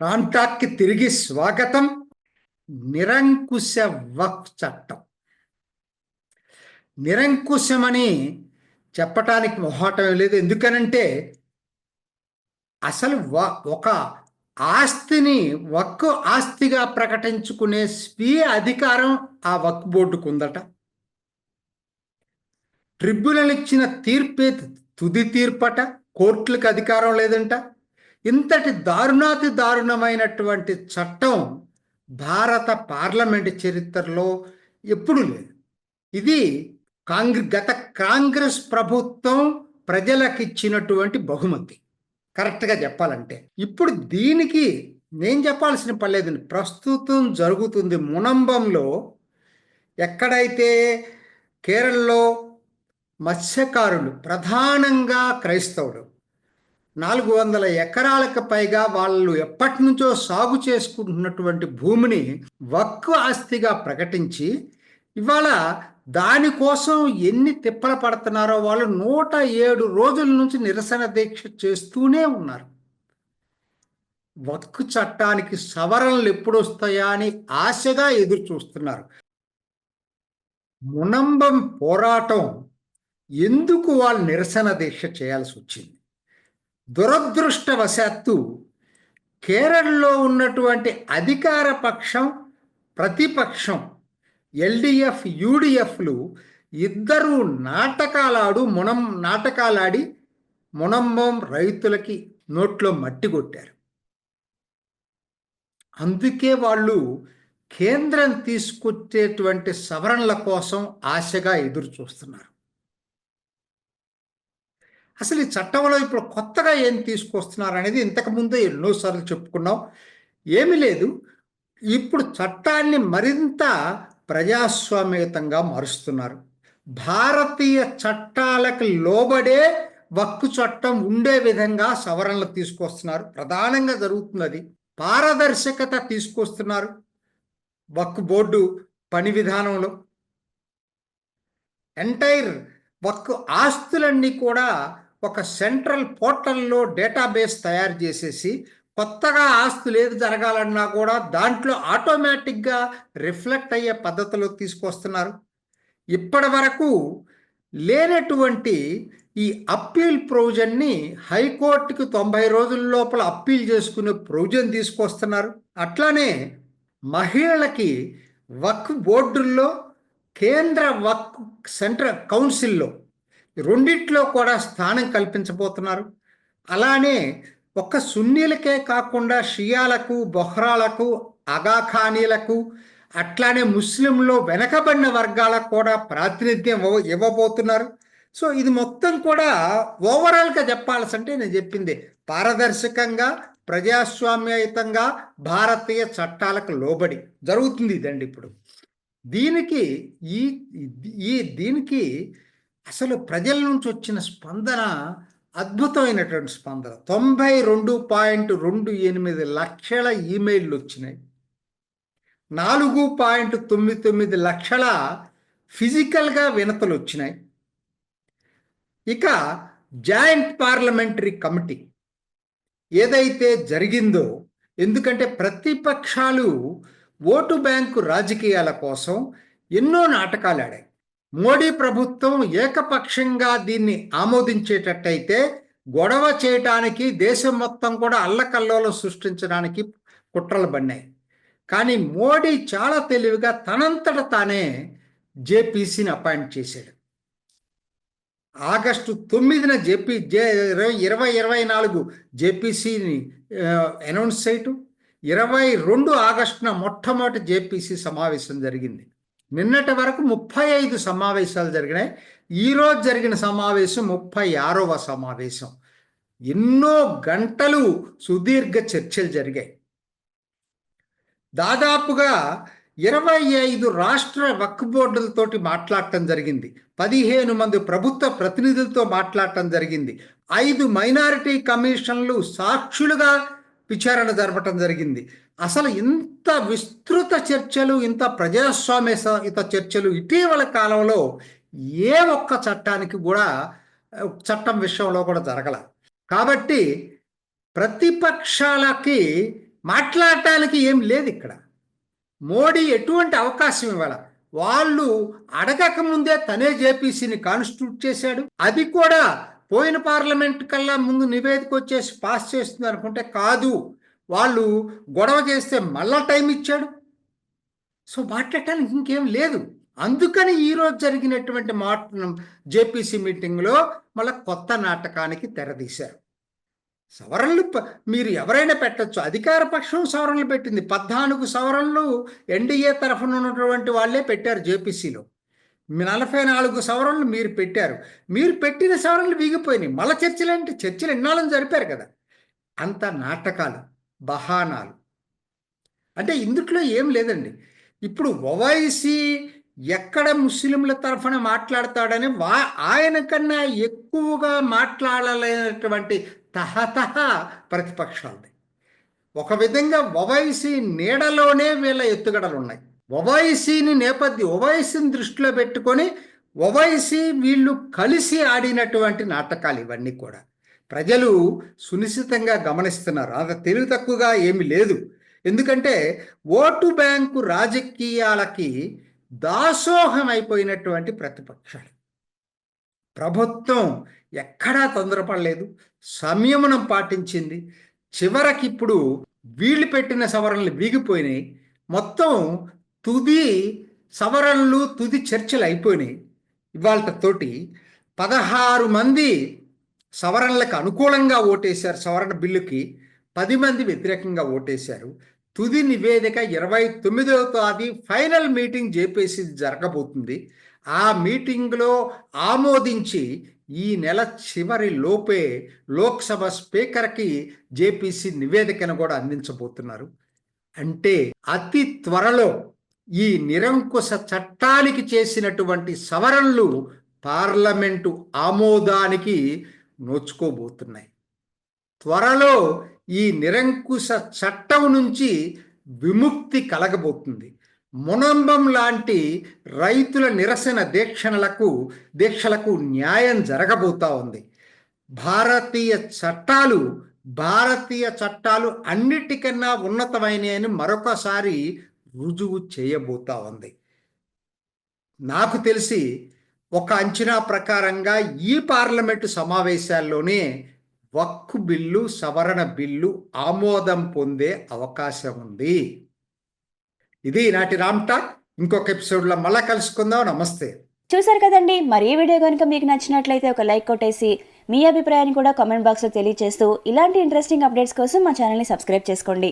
ప్రాంతాక్కి తిరిగి స్వాగతం. నిరంకుశ వక్ చట్టం నిరంకుశమని చెప్పటానికి మొహాటం లేదు. ఎందుకనంటే అసలు వ- ఒక ఆస్తిని వక్కు ఆస్తిగా ప్రకటించుకునే స్వీయ అధికారం ఆ వక్ బోర్డుకు ఉందట. ట్రిబ్యునల్ ఇచ్చిన తీర్పే తుది తీర్పట. కోర్టులకు అధికారం లేదంట. ఇంతటి దారుణాతి దారుణమైనటువంటి చట్టం భారత పార్లమెంట్ చరిత్రలో ఎప్పుడు లేదు. ఇది కాంగ్రె గత కాంగ్రెస్ ప్రభుత్వం ప్రజలకు ఇచ్చినటువంటి బహుమతి. కరెక్ట్గా చెప్పాలంటే. ఇప్పుడు దీనికి నేను చెప్పాల్సిన పర్లేదు. ప్రస్తుతం జరుగుతుంది మునంబంలో ఎక్కడైతే కేరళలో మత్స్యకారులు ప్రధానంగా క్రైస్తవులు నాలుగు వందల ఎకరాలకు పైగా వాళ్ళు ఎప్పటి నుంచో సాగు చేసుకుంటున్నటువంటి భూమిని వక్కు ఆస్తిగా ప్రకటించి ఇవాళ దానికోసం ఎన్ని తిప్పలు పడుతున్నారో వాళ్ళు నూట ఏడు రోజుల నుంచి నిరసన దీక్ష చేస్తూనే ఉన్నారు. వక్కు చట్టానికి సవరణలు ఎప్పుడు వస్తాయా అని ఆశగా ఎదురు చూస్తున్నారు మునంబం పోరాటం ఎందుకు వాళ్ళు నిరసన దీక్ష చేయాల్సి వచ్చింది? దురదృష్టవశాత్తు కేరళలో ఉన్నటువంటి అధికార పక్షం ప్రతిపక్షం ఎల్డిఎఫ్ యూడిఎఫ్లు ఇద్దరు నాటకాలాడు మునం నాటకాలాడి మునంబం రైతులకి నోట్లో మట్టి కొట్టారు. అందుకే వాళ్ళు కేంద్రం తీసుకొచ్చేటువంటి సవరణల కోసం ఆశగా ఎదురు చూస్తున్నారు అసలు ఈ చట్టంలో ఇప్పుడు కొత్తగా ఏం తీసుకొస్తున్నారు అనేది ఇంతకుముందే ఎన్నోసార్లు చెప్పుకున్నాం. ఏమీ లేదు. ఇప్పుడు చట్టాన్ని మరింత ప్రజాస్వామ్యతంగా మారుస్తున్నారు. భారతీయ చట్టాలకు లోబడే వక్కు చట్టం ఉండే విధంగా సవరణలు తీసుకొస్తున్నారు. ప్రధానంగా జరుగుతున్నది పారదర్శకత తీసుకొస్తున్నారు. వక్కు బోర్డు పని విధానంలో. ఎంటైర్ వక్కు ఆస్తులన్నీ కూడా ఒక సెంట్రల్ పోర్టల్లో డేటాబేస్ తయారు చేసేసి కొత్తగా ఆస్తులు ఏది జరగాలన్నా కూడా దాంట్లో ఆటోమేటిక్గా రిఫ్లెక్ట్ అయ్యే పద్ధతిలో తీసుకొస్తున్నారు. ఇప్పటి వరకు లేనటువంటి ఈ అప్పీల్ ప్రొవిజన్ని హైకోర్టుకి తొంభై రోజుల లోపల అప్పీల్ చేసుకునే ప్రొవిజన్ తీసుకొస్తున్నారు. అట్లానే మహిళలకి వక్ బోర్డుల్లో కేంద్ర వక్ సెంట్రల్ కౌన్సిల్లో రెండిట్లో కూడా స్థానం కల్పించబోతున్నారు. అలానే ఒక్క సున్నీలకే కాకుండా షియాలకు బొహ్రాలకు అగాఖానీలకు అట్లానే ముస్లింలో వెనకబడిన వర్గాలకు కూడా ప్రాతినిధ్యం ఇవ్వ- ఇవ్వబోతున్నారు. సో ఇది మొత్తం కూడా ఓవరాల్గా చెప్పాల్సంటే నేను చెప్పింది పారదర్శకంగా ప్రజాస్వామ్యయుతంగా భారతీయ చట్టాలకు లోబడి జరుగుతుంది ఇదండి ఇప్పుడు. దీనికి ఈ ఈ దీనికి అసలు ప్రజల నుంచి వచ్చిన స్పందన అద్భుతమైనటువంటి స్పందన. తొంభై రెండు పాయింట్ రెండు ఎనిమిది లక్షల ఈమెయిల్లు వచ్చినాయి. నాలుగు పాయింట్ తొమ్మిది తొమ్మిది లక్షల ఫిజికల్గా వినతలు వచ్చినాయి. ఇక జాయింట్ పార్లమెంటరీ కమిటీ ఏదైతే జరిగిందో ఎందుకంటే ప్రతిపక్షాలు ఓటు బ్యాంకు రాజకీయాల కోసం ఎన్నో నాటకాలు ఆడాయి. మోడీ ప్రభుత్వం ఏకపక్షంగా దీన్ని ఆమోదించేటట్టయితే గొడవ చేయటానికి దేశం మొత్తం కూడా అల్లకల్లోలం సృష్టించడానికి కుట్రలు పడినాయి. కానీ మోడీ చాలా తెలివిగా తనంతట తానే జేపీసీని అపాయింట్ చేశాడు. ఆగస్టు తొమ్మిదిన జేపీ జే ఇరవై ఇరవై ఇరవై నాలుగు జేపీసీని అనౌన్స్ చేయటం ఇరవై రెండు ఆగస్టున మొట్టమొదటి జేపీసీ సమావేశం జరిగింది. నిన్నటి వరకు ముప్పై ఐదు సమావేశాలు జరిగినాయి. ఈరోజు జరిగిన సమావేశం ముప్పై ఆరవ సమావేశం. ఎన్నో గంటలు సుదీర్ఘ చర్చలు జరిగాయి. దాదాపుగా ఇరవై ఐదు రాష్ట్ర వక్ బోర్డులతోటి మాట్లాడటం జరిగింది. పదిహేను మంది ప్రభుత్వ ప్రతినిధులతో మాట్లాడటం జరిగింది. ఐదు మైనారిటీ కమిషన్లు సాక్షులుగా విచారణ జరపటం జరిగింది. అసలు ఇంత విస్తృత చర్చలు ఇంత ప్రజాస్వామ్య ఇంత చర్చలు ఇటీవల కాలంలో ఏ ఒక్క చట్టానికి కూడా చట్టం విషయంలో కూడా జరగల. కాబట్టి ప్రతిపక్షాలకి మాట్లాడటానికి ఏం లేదు ఇక్కడ. మోడీ ఎటువంటి అవకాశం ఇవ్వాల? వాళ్ళు అడగక ముందే తనే జేపీసీని కాన్స్టిట్యూట్ చేశాడు. అది కూడా పోయిన పార్లమెంట్ కల్లా ముందు నివేదిక వచ్చేసి పాస్ చేస్తుంది అనుకుంటే కాదు. వాళ్ళు గొడవ చేస్తే మళ్ళా టైం ఇచ్చాడు. సో మాట్లాడటానికి ఇంకేం లేదు. అందుకని ఈరోజు జరిగినటువంటి మాట జేపీసీ మీటింగ్లో మళ్ళీ కొత్త నాటకానికి తెరదీశారు. సవరణలు మీరు ఎవరైనా పెట్టొచ్చు. అధికార పక్షం సవరణలు పెట్టింది. పద్నాలుగు సవరణలు ఎన్డీఏ తరఫున ఉన్నటువంటి వాళ్ళే పెట్టారు జేపీసీలో. నలభై నాలుగు సవరణలు మీరు పెట్టారు. మీరు పెట్టిన సవరణలు వీగిపోయినాయి. మళ్ళీ చర్చలు అంటే చర్చలు ఎన్నాళ్ళని జరిపారు కదా. అంత నాటకాలు బహానాలు. అంటే ఇందుట్లో ఏం లేదండి. ఇప్పుడు ఒవైసీ ఎక్కడ ముస్లింల తరఫున మాట్లాడతాడని వా ఆయన కన్నా ఎక్కువగా మాట్లాడలేనటువంటి తహతహ ప్రతిపక్షాలది. ఒక విధంగా ఒవైసీ నీడలోనే వీళ్ళ ఎత్తుగడలు ఉన్నాయి ఒవైసీని నేపథ్యం ఓవైసీని దృష్టిలో పెట్టుకొని ఒవైసీ వీళ్ళు కలిసి ఆడినటువంటి నాటకాలు ఇవన్నీ కూడా. ప్రజలు సునిశ్చితంగా గమనిస్తున్నారు. అంత తెలివి తక్కువగా ఏమీ లేదు. ఎందుకంటే ఓటు బ్యాంకు రాజకీయాలకి దాసోహం అయిపోయినటువంటి ప్రతిపక్షాలు. ప్రభుత్వం ఎక్కడా తొందరపడలేదు. సంయమనం పాటించింది. చివరకి ఇప్పుడు వీళ్ళు పెట్టిన సవరణలు వీగిపోయినాయి. మొత్తం తుది సవరణలు తుది చర్చలు అయిపోయినాయి. ఇవాళతోటి పదహారు మంది సవరణలకు అనుకూలంగా ఓటేశారు. సవరణ బిల్లుకి పది మంది వ్యతిరేకంగా ఓటేశారు. తుది నివేదిక ఇరవై తొమ్మిదవ తేదీ ఫైనల్ మీటింగ్ జేపీసీ జరగబోతుంది. ఆ మీటింగ్లో ఆమోదించి ఈ నెల చివరి లోపే లోక్సభ స్పీకర్కి జేపీసీ నివేదికను కూడా అందించబోతున్నారు. అంటే అతి త్వరలో ఈ నిరంకుశ చట్టానికి చేసినటువంటి సవరణలు పార్లమెంటు ఆమోదానికి నోచుకోబోతున్నాయి. త్వరలో ఈ నిరంకుశ చట్టం నుంచి విముక్తి కలగబోతుంది. మునంబం లాంటి రైతుల నిరసన దీక్షణలకు దీక్షలకు న్యాయం జరగబోతా ఉంది. భారతీయ చట్టాలు భారతీయ చట్టాలు అన్నిటికన్నా ఉన్నతమైనవి అని మరొకసారి రుజువు చేయబోతా ఉంది. నాకు తెలిసి ఒక అంచనా ప్రకారంగా ఈ పార్లమెంటు సమావేశాల్లోనే వక్కు బిల్లు సవరణ బిల్లు ఆమోదం పొందే అవకాశం ఉంది. ఇది నాటి రామ్ టాక్. ఇంకొక ఎపిసోడ్లో మళ్ళా కలుసుకుందాం. నమస్తే. చూసారు కదండి. మరి ఈ వీడియో కనుక మీకు నచ్చినట్లయితే ఒక లైక్ కొట్టేసి మీ అభిప్రాయాన్ని కూడా కామెంట్ బాక్స్లో తెలియజేస్తూ ఇలాంటి ఇంట్రెస్టింగ్ అప్డేట్స్ కోసం మా ఛానల్ని సబ్స్క్రైబ్ చేసుకోండి.